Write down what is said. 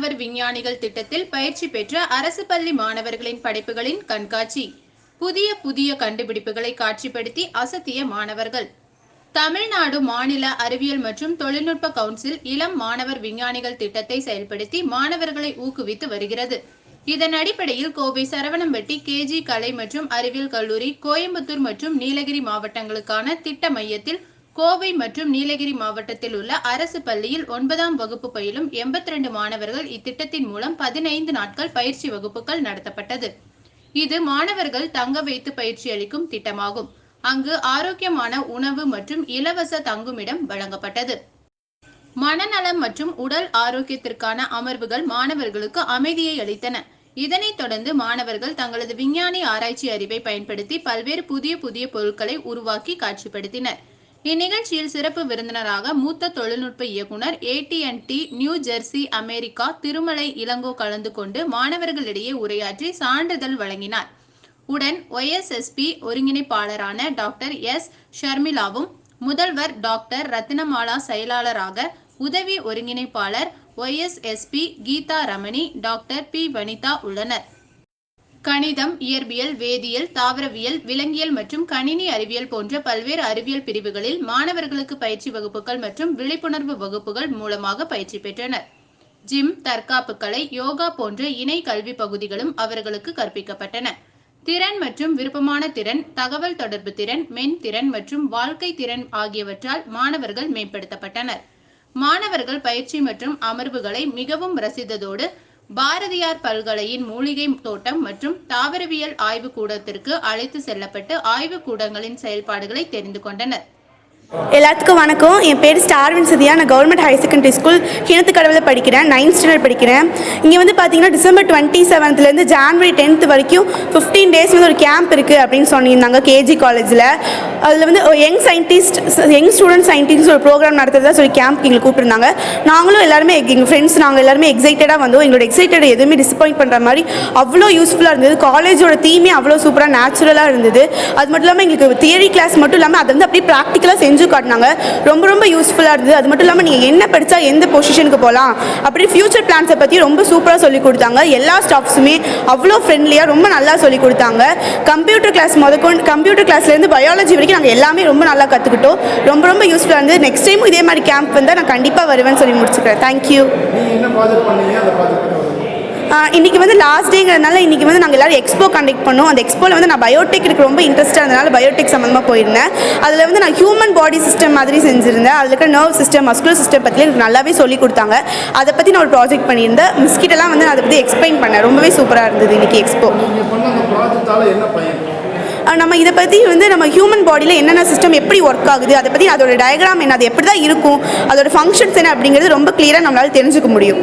மாணவர் விஞ்ஞானிகள் திட்டத்தில் பயிற்சி பெற்ற அரசு பள்ளி மாணவர்களின் படைப்புகளின் கண்காட்சி. புதிய புதிய கண்டுபிடிப்புகளை காட்சிப்படுத்தி அசத்திய மாணவர்கள். தமிழ்நாடு மாநில அறிவியல் மற்றும் தொழில்நுட்ப கவுன்சில் இளம் மாணவர் விஞ்ஞானிகள் திட்டத்தை செயல்படுத்தி மாணவர்களை ஊக்குவித்து வருகிறது. இதன் அடிப்படையில் கோவை சரவணம்பட்டி கேஜி கலை மற்றும் அறிவியல் கல்லூரி கோயம்புத்தூர் மற்றும் நீலகிரி மாவட்டங்களுக்கான திட்ட மையத்தில் கோவை மற்றும் நீலகிரி மாவட்டத்தில் உள்ள அரசு பள்ளியில் ஒன்பதாம் வகுப்பு பயிலும் எண்பத்தி ரெண்டு மாணவர்கள் இத்திட்டத்தின் மூலம் பதினைந்து நாட்கள் பயிற்சி வகுப்புகள் நடத்தப்பட்டது. இது மாணவர்கள் தங்க வைத்து பயிற்சி அளிக்கும் திட்டமாகும். அங்கு ஆரோக்கியமான உணவு மற்றும் இலவச தங்குமிடம் வழங்கப்பட்டது. மனநலம் மற்றும் உடல் ஆரோக்கியத்திற்கான அமர்வுகள் மாணவர்களுக்கு அமைதியை அளித்தன. இதனைத் தொடர்ந்து மாணவர்கள் தங்களது விஞ்ஞானி ஆராய்ச்சி அறிவை பயன்படுத்தி பல்வேறு புதிய புதிய பொருட்களை உருவாக்கி காட்சிப்படுத்தினர். இந்நிகழ்ச்சியில் சிறப்பு விருந்தினராக மூத்த தொழில்நுட்ப இயக்குனர் ஏடிஎன்டி New Jersey America Thirumalai Ilango கலந்து கொண்டு மாணவர்களிடையே உரையாற்றி சான்றிதழ் வழங்கினார். உடன் ஒய்எஸ்எஸ்பி ஒருங்கிணைப்பாளரான டாக்டர் எஸ். ஷர்மிளாவும் முதல்வர் டாக்டர் ரத்தினமாலா செயலாளராக உதவி ஒருங்கிணைப்பாளர் YSSP Geetha Ramani doctor P. Vanitha உள்ளனர். கணிதம் இயற்பியல் வேதியியல் தாவரவியல் விலங்கியல் மற்றும் கணினி அறிவியல் போன்ற பல்வேறு அறிவியல் பிரிவுகளில் மாணவர்களுக்கு பயிற்சி வகுப்புகள் மற்றும் விழிப்புணர்வு வகுப்புகள் மூலமாக பயிற்சி பெற்றனர். ஜிம் தற்காப்பு கலை யோகா போன்ற இணை கல்வி பகுதிகளும் அவர்களுக்கு கற்பிக்கப்பட்டன. திறன் மற்றும் விருப்பமான திறன் தகவல் தொடர்பு திறன் மென் திறன் மற்றும் வாழ்க்கை திறன் ஆகியவற்றால் மாணவர்கள் மேம்படுத்தப்பட்டனர். மாணவர்கள் பயிற்சி மற்றும் அமர்வுகளை மிகவும் ரசித்ததோடு பாரதியார் பல்கலையின் மூலிகை தோட்டம் மற்றும் தாவரவியல் ஆய்வுக்கூடத்திற்கு அழைத்து செல்லப்பட்டு ஆய்வுக்கூடங்களின் செயல்பாடுகளை தெரிந்து கொண்டனர். எல்லாத்துக்கும் வணக்கம். என் பேர் ஸ்டார்வின் சதியா நான் கவர்மெண்ட் ஹையர் செகண்டரி ஸ்கூல் கிணத்துக்கடவில் படிக்கிறேன். நைன்த் ஸ்டாண்டர்ட் படிக்கிறேன். இங்கே வந்து பார்த்தீங்கன்னா டிசம்பர் டுவெண்ட்டி செவன்த்லேருந்து ஜான்வரி டென்த் வரைக்கும் ஃபிஃப்டீன் டேஸ் வந்து ஒரு கேம்ப் இருக்குது அப்படின்னு சொல்லியிருந்தாங்க கேஜி காலேஜில் அதில் வந்து young scientist young student scientist ஒரு ப்ரோக்ராம் நடத்துறதா சொல்லி கேம்ப் எங்களுக்கு கூப்பிட்டுருந்தாங்க. நாங்களும் எல்லாருமே எங்கள் ஃப்ரெண்ட்ஸ் நாங்கள் எல்லாருமே எக்ஸைட்டடாக வந்தோம். எங்களோட எக்ஸைட்டட் எதுவுமே டிசப்பாயிண்ட் பண்ணுற மாதிரி அவ்வளோ யூஸ்ஃபுல்லாக இருந்தது. காலேஜோட தீமே அவ்வளோ சூப்பராக நேச்சுரலாக இருந்தது. அது மட்டும் இல்லாமல் எங்களுக்கு தியரி கிளாஸ் மட்டும் இல்லாமல் அதை வந்து அப்படியே ப்ராக்டிக்கலாக செஞ்சு காட்டினாங்க. ரொம்ப ரொம்ப யூஸ்ஃபுல்லாக இருந்தது. அது மட்டும் இல்லாமல் நீங்கள் என்ன படித்தா எந்த பொசிஷனுக்கு போகலாம் அப்படி ஃபியூச்சர் பிளான்ஸை பற்றி ரொம்ப சூப்பராக சொல்லி கொடுத்தாங்க. எல்லா ஸ்டாஃப்ஸுமே அவ்வளோ ஃப்ரெண்ட்லியாக ரொம்ப நல்லா சொல்லி கொடுத்தாங்க. கம்ப்யூட்டர் கிளாஸ் முதற்கொண்டு கம்ப்யூட்டர் கிளாஸ்லேருந்து பயாலஜி வரைக்கும் நாங்கள் எல்லாமே ரொம்ப நல்லா கற்றுக்கிட்டோம் ரொம்ப ரொம்ப யூஸ்ஃபுல்லாக இருந்தது. நெக்ஸ்ட் டைமும் இதே மாதிரி கேம்ப் வந்தால் நான் கண்டிப்பாக வருவேன்னு சொல்லி முடிச்சுக்கிறேன். தேங்க்யூ இன்றைக்கி வந்து லாஸ்ட் டேங்கிறதுனால இன்றைக்கி வந்து நாங்கள் எல்லாரும் எக்ஸ்போ கண்டக்ட் பண்ணோம். அந்த எக்ஸ்போவில் வந்து நான் பயோடெக் எனக்கு ரொம்ப இன்ட்ரெஸ்ட்டாக இருந்தனால பயோடெக் சம்மந்தமாக போயிருந்தேன். அதில் வந்து நான் ஹியூமன் பாடி சிஸ்டம் மாதிரி செஞ்சுருந்தேன். அதில் இருக்கிற நர்வ் சிஸ்டம் மஸ்குலர் சிஸ்டம் பற்றி எனக்கு நல்லாவே சொல்லி கொடுத்தாங்க. அதை பற்றி நான் ஒரு ப்ராஜெக்ட் பண்ணியிருந்தேன். மிஸ்கிட்டெல்லாம் வந்து நான் அதை பற்றி எக்ஸ்பிளைன் பண்ணேன். ரொம்பவே சூப்பராக இருந்தது இன்றைக்கி எக்ஸ்போ நம்ம இதை பற்றி வந்து நம்ம ஹியூமன் பாடியில் என்னென்ன சிஸ்டம் எப்படி ஒர்க் ஆகுது அதை பற்றி அதோட டயக்ராம் என்ன அது எப்படி தான் இருக்கும் அதோட ஃபங்க்ஷன்ஸ் என்ன அப்படிங்கிறது ரொம்ப கிளியராக நம்மளால் தெரிஞ்சுக்க முடியும்.